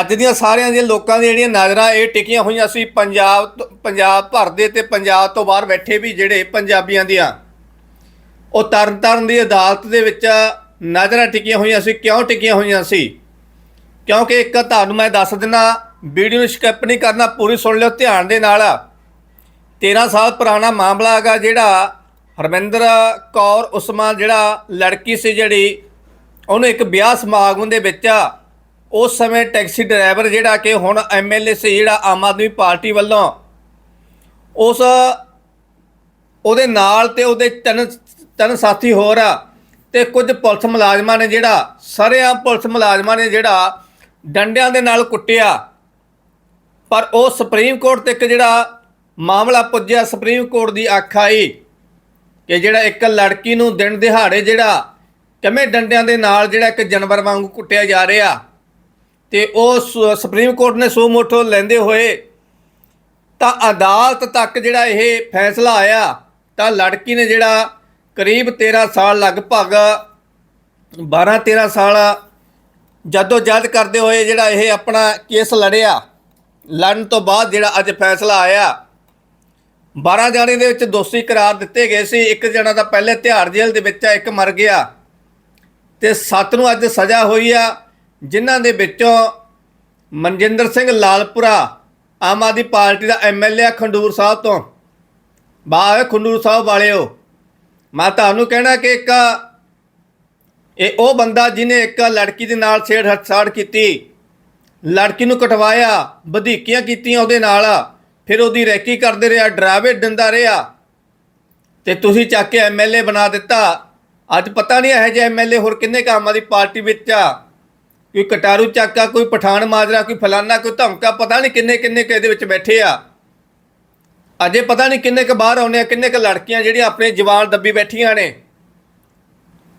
ਅੱਜ ਦੀਆਂ ਸਾਰਿਆਂ ਦੀਆਂ ਲੋਕਾਂ ਦੀਆਂ ਜਿਹੜੀਆਂ ਨਜ਼ਰਾਂ, ਇਹ ਟਿਕੀਆਂ ਹੋਈਆਂ ਸੀ ਪੰਜਾਬ ਤੋਂ- ਪੰਜਾਬ ਭਰ ਦੇ ਤੇ ਪੰਜਾਬ ਤੋਂ ਬਾਹਰ ਬੈਠੇ ਵੀ ਜਿਹੜੇ ਪੰਜਾਬੀਆਂ ਦੀਆਂ। ਉਹ ਤਰਨਤਾਰਨ ਦੀ ਅਦਾਲਤ ਦੇ ਵਿੱਚ ਨਜ਼ਰਾਂ ਟਿਕੀਆਂ ਹੋਈਆਂ ਸੀ। ਕਿਉਂ ਟਿਕੀਆਂ ਹੋਈਆਂ ਸੀ? ਕਿਉਂਕਿ ਇੱਕ ਤੁਹਾਨੂੰ ਮੈਂ ਦੱਸ ਦਿੰਦਾ ਵੀਡੀਓ ਨੂੰ ਸਕਿਪ ਨਹੀਂ ਕਰਨਾ, ਪੂਰੀ ਸੁਣ ਲਿਓ, ਧਿਆਨ ਦੇ ਨਾਲ। 13 ਸਾਲ ਪੁਰਾਣਾ ਮਾਮਲਾ ਹੈਗਾ ਜਿਹੜਾ ਹਰਮਿੰਦਰ ਕੌਰ ਉਸਮਾਨ ਜਿਹੜਾ ਲੜਕੀ ਸੀ ਜਿਹੜੀ, ਉਹਨੂੰ ਇੱਕ ਵਿਆਹ ਸਮਾਗਮ ਦੇ ਵਿੱਚ ਉਸ ਸਮੇਂ ਟੈਕਸੀ ਡਰਾਈਵਰ ਜਿਹੜਾ ਕਿ ਹੁਣ ਐਮਐਲਏ ਸੀ, ਜਿਹੜਾ ਆਮ ਆਦਮੀ ਪਾਰਟੀ ਵੱਲੋਂ ਉਸ ਉਹਦੇ ਨਾਲ ਤੇ ਉਹਦੇ ਤਿੰਨ ਤਿੰਨ ਸਾਥੀ ਹੋਰ ਆ ਤੇ ਕੁਝ ਪੁਲਿਸ ਮੁਲਾਜ਼ਮਾਂ ਨੇ ਜਿਹੜਾ ਸਰੇਆਮ ਪੁਲਿਸ ਮੁਲਾਜ਼ਮਾਂ ਨੇ ਜਿਹੜਾ ਡੰਡਿਆਂ ਦੇ ਨਾਲ ਕੁੱਟਿਆ। ਪਰ ਉਹ ਸੁਪਰੀਮ ਕੋਰਟ ਤੱਕ ਜਿਹੜਾ ਮਾਮਲਾ ਪੁੱਜਿਆ, ਸੁਪਰੀਮ ਕੋਰਟ ਦੀ ਅੱਖ ਆਈ ਕਿ ਜਿਹੜਾ ਇੱਕ ਲੜਕੀ ਨੂੰ ਦਿਨ ਦਿਹਾੜੇ ਜਿਹੜਾ ਕਿਵੇਂ ਡੰਡਿਆਂ ਦੇ ਨਾਲ ਜਿਹੜਾ ਇੱਕ ਜਾਨਵਰ ਵਾਂਗੂ ਕੁੱਟਿਆ ਜਾ ਰਿਹਾ। ਤੇ ਉਹ ਸੁਪਰੀਮ ਕੋਰਟ ਨੇ ਸੋ ਮੋਟੋ ਲੈਂਦੇ ਹੋਏ ਤਾਂ ਅਦਾਲਤ ਤੱਕ ਜਿਹੜਾ ਇਹ ਫੈਸਲਾ ਆਇਆ ਤਾਂ ਲੜਕੀ ਨੇ ਜਿਹੜਾ ਕਰੀਬ 13 ਸਾਲ, ਲਗਭਗ 12 13 ਸਾਲ ਜਦੋਂ ਜੱਜ ਕਰਦੇ ਹੋਏ ਜਿਹੜਾ ਇਹ ਆਪਣਾ ਕੇਸ ਲੜਿਆ, ਲੜਨ ਤੋਂ ਬਾਅਦ ਜਿਹੜਾ ਅੱਜ ਫੈਸਲਾ ਆਇਆ 12 ਜਣੇ ਦੇ ਵਿੱਚ ਦੋਸ਼ੀ ਕਰਾਰ ਦਿੱਤੇ ਗਏ ਸੀ, ਇੱਕ ਜਣਾ ਤਾਂ ਪਹਿਲੇ ਤਿਹਾੜ ਜੇਲ੍ਹ ਦੇ ਵਿੱਚ ਆ, ਇੱਕ ਮਰ ਗਿਆ ਤੇ ਸੱਤ ਨੂੰ ਅੱਜ ਸਜ਼ਾ ਹੋਈ ਆ। ਜਿਨ੍ਹਾਂ ਦੇ ਵਿੱਚੋਂ ਮਨਜਿੰਦਰ ਸਿੰਘ ਲਾਲਪੁਰਾ ਆਮ ਆਦਮੀ ਪਾਰਟੀ ਦਾ ਐਮਐਲਏ ਖੰਡੂਰ ਸਾਹਿਬ ਤੋਂ। ਬਾਹਰ ਖੰਡੂਰ ਸਾਹਿਬ ਵਾਲਿਓ, ਮੈਂ ਤੁਹਾਨੂੰ ਕਹਿਣਾ ਕਿ ਇੱਕ ਇਹ ਉਹ ਬੰਦਾ ਜਿਹਨੇ ਇੱਕ ਲੜਕੀ ਦੇ ਨਾਲ ਛੇੜ ਹੱਥ ਕੀਤੀ, ਲੜਕੀ ਨੂੰ ਕਟਵਾਇਆ, ਵਧੀਕੀਆਂ ਕੀਤੀਆਂ ਉਹਦੇ ਨਾਲ, ਫਿਰ ਉਹਦੀ ਰੈਕੀ ਕਰਦੇ ਰਿਹਾ, ਡਰਾਵੇ ਦਿੰਦਾ ਰਿਹਾ। ਤੇ ਤੁਸੀਂ ਚੱਕ ਕੇ ਐਮਐਲਏ ਬਣਾ ਦਿੱਤਾ। ਅੱਜ ਪਤਾ ਨਹੀਂ ਇਹ ਜਿਹੇ ਐਮਐਲਏ ਹੋਰ ਕਿੰਨੇ ਕੰਮ ਦੀ ਪਾਰਟੀ ਵਿੱਚ ਆ। ਕੋਈ ਕਟਾਰੂ ਚੱਕਾ, ਕੋਈ ਪਠਾਨ ਮਾਜਰਾ, ਕੋਈ ਫਲਾਨਾ, ਕੋਈ ਧਮਕਾ, ਪਤਾ ਨਹੀਂ ਕਿੰਨੇ ਕਿੰਨੇ ਕੁ ਇਹਦੇ ਵਿੱਚ ਬੈਠੇ ਆ। ਅਜੇ ਪਤਾ ਨਹੀਂ ਕਿੰਨੇ ਕ ਬਾਹਰ ਆਉਣੇ ਆ, ਕਿੰਨੇ ਕ ਲੜਕੀਆਂ ਜਿਹੜੀਆਂ ਆਪਣੇ ਜਵਾਨ ਦੱਬੀ ਬੈਠੀਆਂ ਨੇ।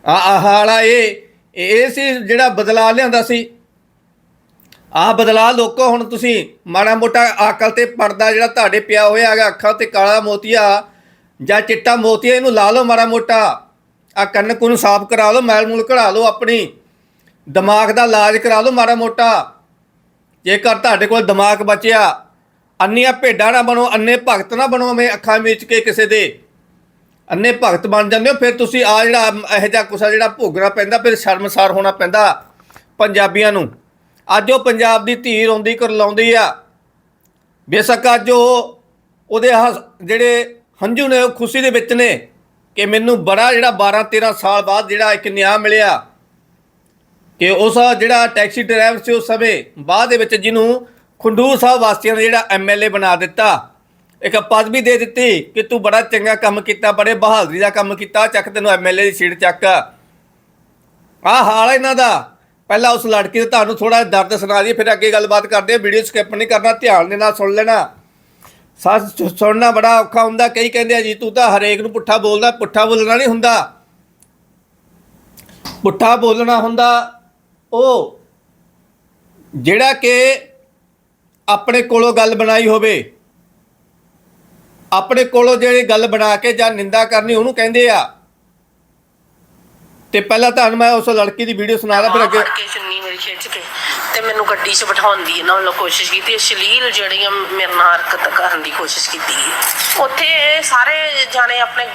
ਆ ਆਹ ਇਹ ਇਹ ਸੀ ਜਿਹੜਾ ਬਦਲਾ ਲਿਆਂਦਾ ਸੀ। ਆਹ ਬਦਲਾ ਲੋਕੋ, ਹੁਣ ਤੁਸੀਂ ਮਾੜਾ ਮੋਟਾ ਅਕਲ ਤੇ ਪਰਦਾ ਜਿਹੜਾ ਤੁਹਾਡੇ ਪਿਆ ਹੋਇਆ ਹੈਗਾ, ਅੱਖਾਂ ਤੇ ਕਾਲਾ ਮੋਤੀਆ ਜਾਂ ਚਿੱਟਾ ਮੋਤੀਆ, ਇਹਨੂੰ ਲਾ ਲਓ ਮਾੜਾ ਮੋਟਾ। ਆ ਕੰਨ ਕੁਨ ਸਾਫ਼ ਕਰਾ ਲਓ ਮੈਲ ਮੂਲ ਕਢਾ ਲਓ ਆਪਣੀ। ਦਿਮਾਗ ਦਾ ਇਲਾਜ ਕਰਾ ਲਓ ਮਾੜਾ ਮੋਟਾ। ਜੇਕਰ ਤੁਹਾਡੇ ਕੋਲ ਦਿਮਾਗ ਬਚਿਆ ਅੰਨੀਆਂ ਭੇਡਾਂ ਨਾ ਬਣੋ ਅੰਨੇ ਭਗਤ ਨਾ ਬਣੋ ਮੈਂ ਅੱਖਾਂ ਵਿੱਚ ਕੇ ਕਿਸੇ ਦੇ। ਅੰਨੇ ਭਗਤ ਬਣ ਜਾਂਦੇ ਹੋ, ਫਿਰ ਤੁਸੀਂ ਆ ਜਿਹੜਾ ਇਹੋ ਜਿਹਾ ਕੁਸਾ ਜਿਹੜਾ ਭੋਗਣਾ ਪੈਂਦਾ, ਫਿਰ ਸ਼ਰਮਸਾਰ ਹੋਣਾ ਪੈਂਦਾ ਪੰਜਾਬੀਆਂ ਨੂੰ। ਅੱਜ ਉਹ ਪੰਜਾਬ ਦੀ ਧੀ ਰੋਂਦੀ ਕਰ ਲਾਉਂਦੀ ਆ। ਬੇਸ਼ੱਕ ਅੱਜ ਉਹ ਉਹਦੇ ਹੱਸ- ਜਿਹੜੇ ਹੰਝੂ ਨੇ, ਉਹ ਖੁਸ਼ੀ ਦੇ ਵਿੱਚ ਨੇ ਕਿ ਮੈਨੂੰ ਬੜਾ ਜਿਹੜਾ 12 13 ਸਾਲ ਬਾਅਦ ਜਿਹੜਾ ਇੱਕ ਨਿਆਂ ਮਿਲਿਆ। ਕਿ ਉਸ ਜਿਹੜਾ ਟੈਕਸੀ ਡਰਾਈਵਰ ਸੀ ਉਸ ਸਮੇਂ ਬਾਅਦ ਦੇ ਵਿੱਚ ਜਿਹਨੂੰ ਖੰਡੂਰ ਸਾਹਿਬ ਵਾਸੀਆਂ ਨੇ ਜਿਹੜਾ ਐਮਐਲਏ ਬਣਾ ਦਿੱਤਾ, ਇੱਕ ਪਦਵੀ ਦੇ ਦਿੱਤੀ ਕਿ ਤੂੰ ਬੜਾ ਚੰਗਾ ਕੰਮ ਕੀਤਾ, ਬੜੇ ਬਹਾਦਰੀ ਦਾ ਕੰਮ ਕੀਤਾ, ਚੱਕ ਤੈਨੂੰ ਐਮਐਲਏ ਦੀ ਸੀਟ ਚੱਕ। ਆਹ ਹਾਲ ਹੈ ਇਹਨਾਂ ਦਾ। ਪਹਿਲਾਂ ਉਸ ਲੜਕੀ ਦਾ ਤੁਹਾਨੂੰ ਥੋੜਾ ਦਰਦ ਸੁਣਾ ਦਈਏ, ਫਿਰ ਅੱਗੇ ਗੱਲਬਾਤ ਕਰਦੇ ਆ ਵੀਡੀਓ ਸਕਿਪ ਨਹੀਂ ਕਰਨਾ, ਧਿਆਨ ਦੇ ਨਾਲ ਸੁਣ ਲੈਣਾ। ਸੱਚ ਸੁਣਨਾ ਬੜਾ ਔਖਾ ਹੁੰਦਾ, ਕਈ ਕਹਿੰਦੇ ਆ ਜੀ, ਤੂੰ ਤਾਂ ਹਰੇਕ ਨੂੰ ਪੁੱਠਾ ਬੋਲਦਾ, ਪੁੱਠਾ ਬੋਲਣਾ ਨਹੀਂ ਹੁੰਦਾ। ਪੁੱਠਾ ਬੋਲਣਾ ਹੁੰਦਾ। ਉਹ ਜਿਹੜਾ ਕਿ ਆਪਣੇ ਕੋਲੋਂ ਗੱਲ ਬਣਾਈ ਹੋਵੇ, ਆਪਣੇ ਕੋਲੋਂ ਜਿਹੜੀ ਗੱਲ ਬਣਾ ਕੇ ਜਾਂ ਨਿੰਦਾ ਕਰਨੀ ਉਹਨੂੰ ਕਹਿੰਦੇ ਆ। ਤੇ ਪਹਿਲਾਂ ਤੁਹਾਨੂੰ ਮੈਂ ਉਸ ਲੜਕੀ ਦੀ ਵੀਡੀਓ ਸੁਣਾਦਾ ਫਿਰ ਅੱਗੇ ਕੇ ਚੁੰਨੀ ਮੇਰੀ ਖਿੱਚ ਕੇ ਤੇ ਮੈਨੂੰ ਗੱਡੀ 'ਚ ਬਿਠਾਉਣ ਦੀ ਇਹਨਾਂ ਵੱਲੋਂ ਕੋਸ਼ਿਸ਼ ਕੀਤੀ ਅਸ਼ਲੀਲ ਜਿਹੜੀਆਂ ਮੇਰੇ ਨਾਲ ਹਰਕਤ ਕਰਨ ਦੀ ਕੋਸ਼ਿਸ਼ ਕੀਤੀ ਉੱਥੇ ਸਾਰੇ ਜਾਣੇ ਆਪਣੇ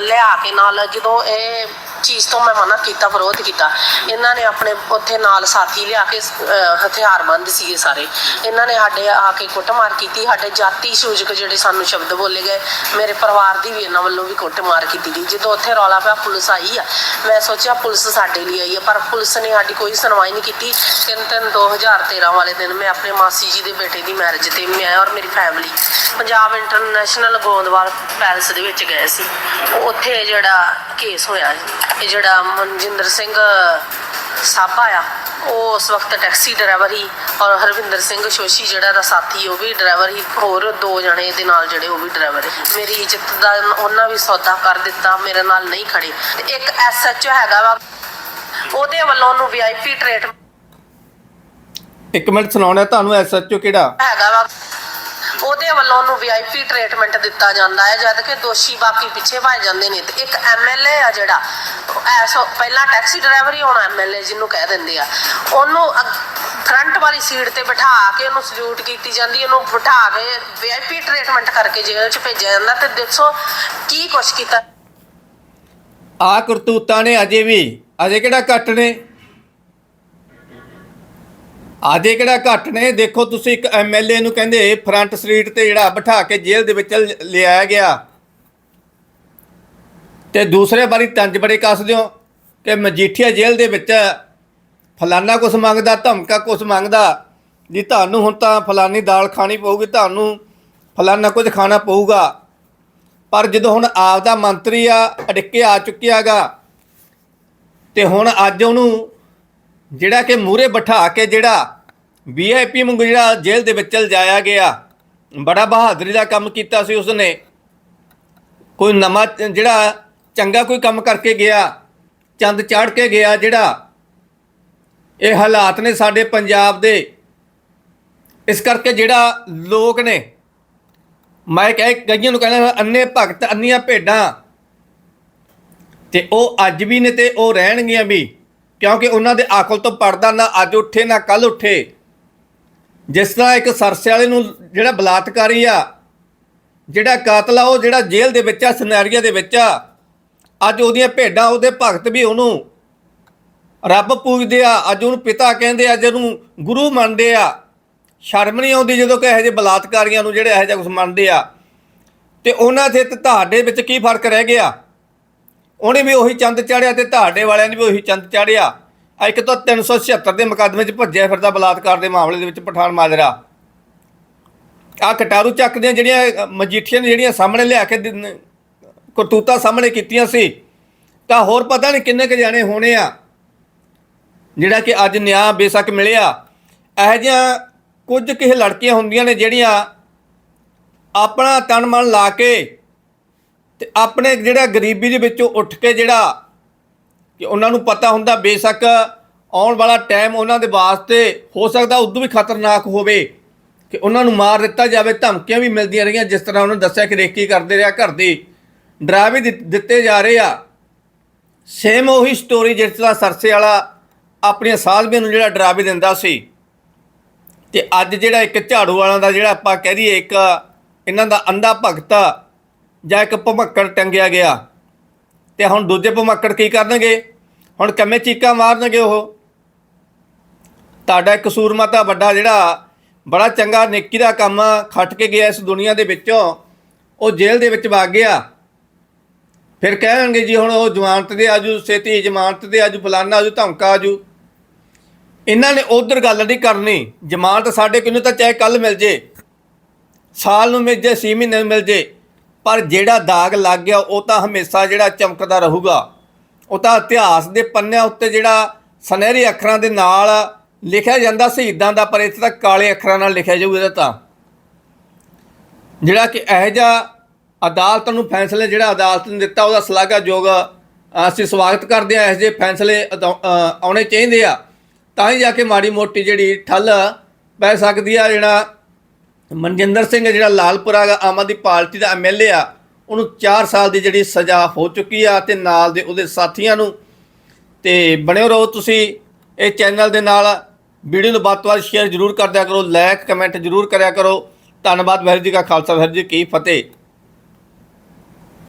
ਲਿਆ ਕੇ ਨਾਲ ਜਦੋਂ ਇਹ ਚੀਜ਼ ਤੋਂ ਮੈਂ ਮਨਾ ਕੀਤਾ ਵਿਰੋਧ ਕੀਤਾ। ਇਹਨਾਂ ਨੇ ਆਪਣੇ ਉੱਥੇ ਨਾਲ ਸਾਥੀ ਲਿਆ ਕੇ ਅਹ, ਹਥਿਆਰਬੰਦ ਸੀਗੇ ਸਾਰੇ। ਇਹਨਾਂ ਨੇ ਸਾਡੇ ਆ ਕੇ ਕੁੱਟਮਾਰ ਕੀਤੀ। ਸਾਡੇ ਜਾਤੀ ਸੂਚਕ ਜਿਹੜੇ ਸਾਨੂੰ ਸ਼ਬਦ ਬੋਲੇ ਗਏ ਮੇਰੇ ਪਰਿਵਾਰ ਦੀ ਵੀ ਇਹਨਾਂ ਵੱਲੋਂ ਵੀ ਕੁੱਟਮਾਰ ਕੀਤੀ ਗਈ। ਜਦੋਂ ਉੱਥੇ ਰੌਲਾ ਪਿਆ ਪੁਲਿਸ ਆਈ ਆ। ਮੈਂ ਸੋਚਿਆ ਪੁਲਿਸ ਸਾਡੇ ਲਈ ਆਈ ਹੈ ਪਰ ਪੁਲਿਸ ਨੇ ਸਾਡੀ ਕੋਈ ਸੁਣਵਾਈ ਨਹੀਂ ਕੀਤੀ। ਤਿੰਨ ਤਿੰਨ 2013 ਵਾਲੇ ਦਿਨ ਮੈਂ ਆਪਣੇ ਮਾਸੀ ਜੀ ਦੇ ਬੇਟੇ ਦੀ ਮੈਰਿਜ ਤੇ ਮੈਂ ਔਰ ਮੇਰੀ family Punjab International Goindwal Palace ਦੇ ਵਿੱਚ ਗਏ ਸੀ। ਉੱਥੇ ਜਿਹੜਾ ਕੇਸ ਹੋਇਆ, ਇਹ ਜਿਹੜਾ ਮਨਜਿੰਦਰ ਸਿੰਘ ਸਾਬਾ ਆ ਉਹ ਉਸ ਵਕਤ ਟੈਕਸੀ ਡਰਾਈਵਰ ਹੀ ਔਰ ਹਰਵਿੰਦਰ ਸਿੰਘ ਸ਼ੋਸ਼ੀ ਜਿਹੜਾ ਦਾ ਸਾਥੀ ਉਹ ਵੀ ਡਰਾਈਵਰ ਹੀ ਹੋਰ ਦੋ ਜਣੇ ਇਹਦੇ ਨਾਲ ਜਿਹੜੇ ਉਹ ਵੀ ਡਰਾਈਵਰ ਹੈ। ਮੇਰੀ ਇੱਜ਼ਤ ਦਾ ਉਹਨਾਂ ਵੀ ਸੌਦਾ ਕਰ ਦਿੱਤਾ ਮੇਰੇ ਨਾਲ ਨਹੀਂ ਖੜੇ। ਤੇ ਇੱਕ ਐਸਐਚਓ ਹੈਗਾ ਵਾ ਉਹਦੇ ਵੱਲੋਂ ਉਹਨੂੰ ਵੀਆਈਪੀ ਟ੍ਰੀਟ ਇੱਕ ਮਿੰਟ ਸੁਣਾਉਣਾ ਤੁਹਾਨੂੰ ਐਸਐਚਓ ਕਿਹੜਾ? ਹੈਗਾ ਵਾ। ਵੱਲੋਂ ਉਹਨੂੰ ਵੀਆਈਪੀ ਟ੍ਰੀਟਮੈਂਟ ਦਿੱਤਾ ਜਾਂਦਾ ਹੈ, ਜਦ ਕਿ ਦੋਸ਼ੀ ਬਾਕੀ ਪਿੱਛੇ ਭੱਜ ਜਾਂਦੇ ਨੇ। ਤੇ ਇੱਕ ਐਮਐਲਏ ਆ ਜਿਹੜਾ ਐਸੋ ਪਹਿਲਾਂ ਟੈਕਸੀ ਡਰਾਈਵਰ ਹੀ ਹੋਣਾ ਐਮਐਲਏ ਜਿਹਨੂੰ ਕਹਿ ਦਿੰਦੇ ਆ। ਉਹਨੂੰ ਫਰੰਟ ਵਾਲੀ ਸੀਟ ਤੇ ਬਿਠਾ ਕੇ ਉਹਨੂੰ ਸਲੂਟ ਕੀਤੀ ਜਾਂਦੀ ਉਹਨੂੰ ਬਿਠਾ ਕੇ ਵੀਆਈਪੀ ਟ੍ਰੀਟਮੈਂਟ ਕਰਕੇ ਜੇਲ੍ਹ 'ਚ ਭੇਜਿਆ ਜਾਂਦਾ। ਤੇ ਦੱਸੋ ਕੀ ਕੁਛ ਕੀਤਾ। ਆ ਕਰਤੂਤਾਂ ਨੇ ਅਜੇ ਵੀ, ਅਜੇ ਕਿਹੜਾ ਘੱਟ ਨੇ? ਅਜੇ ਕਿਹੜਾ ਘੱਟ ਨੇ? ਦੇਖੋ ਤੁਸੀਂ ਇੱਕ ਐਮਐਲਏ ਨੂੰ ਕਹਿੰਦੇ ਫਰੰਟ ਸਟਰੀਟ ਤੇ ਜਿਹੜਾ ਬਿਠਾ ਕੇ ਜੇਲ੍ਹ ਦੇ ਵਿੱਚ ਲ- ਲਿਆਇਆ ਗਿਆ। ਤੇ ਦੂਸਰੇ ਵਾਰੀ ਤੰਜ ਬੜੇ ਕੱਸਦੇ ਹੋ ਕਿ ਮਜੀਠੀਆ ਜੇਲ੍ਹ ਦੇ ਵਿੱਚ ਫਲਾਨਾ ਕੁਛ ਮੰਗਦਾ, ਧਮਕਾ ਕੁਛ ਮੰਗਦਾ। ਜੀ ਤੁਹਾਨੂੰ ਹੁਣ ਤਾਂ ਫਲਾਨੀ ਦਾਲ ਖਾਣੀ ਪਊਗੀ, ਤੁਹਾਨੂੰ ਫਲਾਨਾ ਕੁਝ ਖਾਣਾ ਪਊਗਾ। ਪਰ ਜਦੋਂ ਹੁਣ ਆਪ ਦਾ ਮੰਤਰੀ ਆ, ਅੜਿੱਕੇ ਆ ਚੁੱਕਿਆਗਾ ਤੇ ਹੁਣ ਅੱਜ ਉਹਨੂੰ ਜਿਹੜਾ ਕਿ ਮੂਰੇ ਬਿਠਾ ਕੇ ਜਿਹੜਾ ਵੀਆਈਪੀ ਵਾਂਗੂ ਜਿਹੜਾ ਜੇਲ੍ਹ ਦੇ ਵਿੱਚ ਲਜਾਇਆ ਗਿਆ। ਬੜਾ ਬਹਾਦਰੀ ਦਾ ਕੰਮ ਕੀਤਾ ਸੀ ਉਸਨੇ। ਕੋਈ ਨਵਾਂ ਜਿਹੜਾ ਚੰਗਾ ਕੋਈ ਕੰਮ ਕਰਕੇ ਗਿਆ, ਚੰਦ ਚਾੜ ਕੇ ਗਿਆ ਜਿਹੜਾ। ਇਹ ਹਾਲਾਤ ਨੇ ਸਾਡੇ ਪੰਜਾਬ ਦੇ। ਇਸ ਕਰਕੇ ਜਿਹੜਾ ਲੋਕ ਨੇ, ਮੈਂ ਕਹੇ ਕਈਆਂ ਨੂੰ ਕਹਿੰਦਾ ਅੰਨੇ ਭਗਤ ਅੰਨੀਆਂ ਭੇਡਾਂ। ਤੇ ਉਹ ਅੱਜ ਵੀ ਨੇ ਤੇ ਉਹ ਰਹਿਣਗੀਆਂ ਵੀ। ਕਿਉਂਕਿ ਉਹਨਾਂ ਦੇ ਆਕਲ ਤੋਂ ਪਰਦਾ ਨਾ ਅੱਜ ਉੱਠੇ, ਨਾ ਕੱਲ ਉੱਠੇ। ਜਿਸ ਤਰ੍ਹਾਂ ਇੱਕ ਸਰਸੇ ਵਾਲੇ ਨੂੰ ਜਿਹੜਾ ਬਲਾਤਕਾਰੀ ਆ, ਜਿਹੜਾ ਕਾਤਲ ਆ, ਉਹ ਜਿਹੜਾ ਜੇਲ੍ਹ ਦੇ ਵਿੱਚ ਆ ਸਿਨੈਰੀਆ ਦੇ ਵਿੱਚ ਆ, ਅੱਜ ਉਹਦੀਆਂ ਭੇਡਾਂ, ਉਹਦੇ ਭਗਤ ਵੀ ਉਹਨੂੰ ਰੱਬ ਪੂਜਦੇ ਆ, ਅੱਜ ਉਹਨੂੰ ਪਿਤਾ ਕਹਿੰਦੇ ਆ ਜਿਹਨੂੰ ਗੁਰੂ ਮੰਨਦੇ ਆ। ਸ਼ਰਮ ਨਹੀਂ ਆਉਂਦੀ ਜਦੋਂ ਕਿ ਇਹੋ ਜਿਹੇ ਬਲਾਤਕਾਰੀਆਂ ਨੂੰ ਜਿਹੜੇ ਇਹੋ ਜਿਹਾ ਕੁਝ ਮੰਨਦੇ ਆ। ਤੇ ਉਹਨਾਂ ਤੇ ਤੁਹਾਡੇ ਵਿੱਚ ਕੀ ਫ਼ਰਕ ਰਹਿ ਗਿਆ? ਉਹਨੇ ਵੀ ਉਹੀ ਚੰਦ ਚਾੜਿਆ ਤੇ ਤੁਹਾਡੇ ਵਾਲਿਆਂ ਨੇ ਵੀ ਉਹੀ ਚੰਦ ਚਾੜਿਆ। ਆ ਇੱਕ ਤਾਂ 376 ਦੇ ਮੁਕੱਦਮੇ 'ਚ ਭੱਜਿਆ ਫਿਰਦਾ ਬਲਾਤਕਾਰ ਦੇ ਮਾਮਲੇ ਦੇ ਵਿੱਚ ਪਠਾਨ ਮਾਜਰਾ। ਆ ਕਟਾਰੂ ਚੱਕ ਦੀਆਂ ਜਿਹੜੀਆਂ ਅ, ਮਜੀਠੀਆਂ ਨੇ ਜਿਹੜੀਆਂ ਸਾਹਮਣੇ ਲਿਆ ਕੇ ਦਿਨ- ਕਰਤੂਤਾਂ ਸਾਹਮਣੇ ਕੀਤੀਆਂ ਸੀ ਤਾਂ ਹੋਰ ਪਤਾ ਨਹੀਂ ਕਿੰਨੇ ਕੁ ਜਾਣੇ ਹੋਣੇ ਆ ਜਿਹੜਾ ਕਿ ਅੱਜ ਨਿਆਂ ਬੇਸ਼ੱਕ ਮਿਲਿਆ। ਇਹੋ ਜਿਹੀਆਂ ਕੁਝ ਕਿਸੇ ਲੜਕੀਆਂ ਹੁੰਦੀਆਂ ਨੇ ਜਿਹੜੀਆਂ ਆਪਣਾ ਤਨ ਮਨ ਲਾ ਕੇ ਤੇ ਆਪਣੇ ਜਿਹੜਾ ਗਰੀਬੀ ਦੇ ਵਿੱਚੋਂ ਉੱਠ ਕੇ ਜਿਹੜਾ ਕਿ ਉਹਨਾਂ ਨੂੰ ਪਤਾ ਹੁੰਦਾ ਬੇਸ਼ੱਕ ਆਉਣ ਵਾਲਾ ਟਾਈਮ ਉਹਨਾਂ ਦੇ ਵਾਸਤੇ ਹੋ ਸਕਦਾ ਉਦੋਂ ਵੀ ਖਤਰਨਾਕ ਹੋਵੇ ਕਿ ਉਹਨਾਂ ਨੂੰ ਮਾਰ ਦਿੱਤਾ ਜਾਵੇ, ਧਮਕੀਆਂ ਵੀ ਮਿਲਦੀਆਂ ਰਹੀਆਂ, ਜਿਸ ਤਰ੍ਹਾਂ ਉਹਨਾਂ ਦੱਸਿਆ ਕਿ ਰੇਕੀ ਕਰਦੇ ਰਿਹਾ ਘਰ ਦੀ ਡਰਾ ਵੀ ਦਿੱਤ- ਦਿੱਤੇ ਜਾ ਰਹੇ ਆ। ਸੇਮ ਉਹੀ ਸਟੋਰੀ ਜਿਸ ਤਰ੍ਹਾਂ ਸਰਸੇ ਵਾਲਾ ਆਪਣੀਆਂ ਸਾਧਵੀਆਂ ਨੂੰ ਜਿਹੜਾ ਡਰਾ ਵੀ ਦਿੰਦਾ ਸੀ। ਤੇ ਅੱਜ ਜਿਹੜਾ ਇੱਕ ਝਾੜੂ ਵਾਲਾਂ ਦਾ ਜਿਹੜਾ ਆਪਾਂ ਕਹਿ ਦਈਏ ਇੱਕ ਇਹਨਾਂ ਦਾ ਅੰਧਾ ਭਗਤਾ ਜਾਂ ਇੱਕ ਭਮੱਕੜ ਟੰਗਿਆ ਗਿਆ। ਤੇ ਹੁਣ ਦੂਜੇ ਭਮੱਕੜ ਕੀ ਕਰਨਗੇ? ਹੁਣ ਕੰਮੇ ਚੀਕਾਂ ਮਾਰਨਗੇ ਉਹ। ਤੁਹਾਡਾ ਕਸੂਰ ਮਾਤਾ ਵੱਡਾ ਜਿਹੜਾ ਬੜਾ ਚੰਗਾ ਨੇਕੀ ਦਾ ਕੰਮ ਖੱਟ ਕੇ ਗਿਆ ਇਸ ਦੁਨੀਆ ਦੇ ਵਿੱਚੋਂ। ਉਹ ਜੇਲ੍ਹ ਦੇ ਵਿੱਚ ਵਗ ਗਿਆ। ਫਿਰ ਕਹਿਣਗੇ ਜੀ ਹੁਣ ਉਹ ਜ਼ਮਾਨਤ ਦੇ ਆਜੂ ਛੇਤੀ ਜ਼ਮਾਨਤ ਦੇ ਆਜੂ, ਫਲਾਨਾ ਆਜੂ, ਧਮਕਾ ਆਜੂ। ਇਹਨਾਂ ਨੇ ਉਧਰ ਗੱਲ ਨਹੀਂ ਕਰਨੀ। ਜ਼ਮਾਨਤ ਸਾਡੇ ਕਿਨੂੰ ਤਾਂ ਚਾਹੇ ਕੱਲ ਮਿਲ ਜੇ। ਸਾਲ ਨੂੰ ਮਿਲ ਜੇ 6 ਮਹੀਨੇ ਨੂੰ ਮਿਲ ਜੇ। ਪਰ ਜਿਹੜਾ ਦਾਗ ਲੱਗ ਗਿਆ, ਉਹ ਤਾਂ ਹਮੇਸ਼ਾ ਜਿਹੜਾ ਚਮਕਦਾ ਰਹੂਗਾ। ਉਹ ਤਾਂ ਇਤਿਹਾਸ ਦੇ ਪੰਨਿਆਂ ਉੱਤੇ ਜਿਹੜਾ ਸੁਨਹਿਰੇ ਅੱਖਰਾਂ ਦੇ ਨਾਲ ਲਿਖਿਆ ਜਾਂਦਾ, ਸ਼ਹੀਦਾਂ ਦਾ, ਪਰ ਇੱਥੇ ਤਾਂ ਕਾਲੇ ਅੱਖਰਾਂ ਨਾਲ ਲਿਖਿਆ ਜਾਊਗਾ ਇਹਦਾ ਤਾਂ। ਜਿਹੜਾ ਕਿ ਇਹੋ ਜਿਹਾ ਅਦਾਲਤ ਨੂੰ ਫੈਸਲੇ, ਜਿਹੜਾ ਅਦਾਲਤ ਨੇ ਦਿੱਤਾ, ਉਹਦਾ ਸ਼ਲਾਘਾਯੋਗ ਅਸੀਂ ਸਵਾਗਤ ਕਰਦੇ ਹਾਂ। ਇਹੋ ਜਿਹੇ ਫੈਸਲੇ ਅਦਾ- ਆਉਣੇ ਚਾਹੀਦੇ ਆ। ਤਾਂ ਹੀ ਜਾ ਕੇ ਮਾੜੀ ਮੋਟੀ ਜਿਹੜੀ ਠੱਲ ਪੈ ਸਕਦੀ ਆ, ਜਿਹੜਾ ਮਨਜਿੰਦਰ ਸਿੰਘ ਜਿਹੜਾ ਲਾਲਪੁਰਾ ਦਾ ਆਮ ਆਦਮੀ ਪਾਰਟੀ ਦਾ ਐਮਐਲਏ ਆ, ਉਹਨੂੰ 4 ਸਾਲ ਦੀ ਜਿਹੜੀ ਸਜ਼ਾ ਹੋ ਚੁੱਕੀ ਆ ਤੇ ਨਾਲ ਦੇ ਉਹਦੇ ਸਾਥੀਆਂ ਨੂੰ। ਤੇ ਬਣਿਓ ਰਹੋ ਤੁਸੀਂ ਇਹ ਚੈਨਲ ਦੇ ਨਾਲ, ਵੀਡੀਓ ਨੂੰ ਵੱਧ ਤੋਂ ਵੱਧ ਸ਼ੇਅਰ ਜ਼ਰੂਰ ਕਰਦਿਆ ਕਰੋ ਲਾਈਕ ਕਮੈਂਟ ਜ਼ਰੂਰ ਕਰਿਆ ਕਰੋ। ਧੰਨਵਾਦ ਵਾਹਿਗੁਰੂ ਜੀ ਕਾ ਖਾਲਸਾ, ਵਾਹਿਗੁਰੂ ਜੀ ਕੀ ਫਤਿਹ।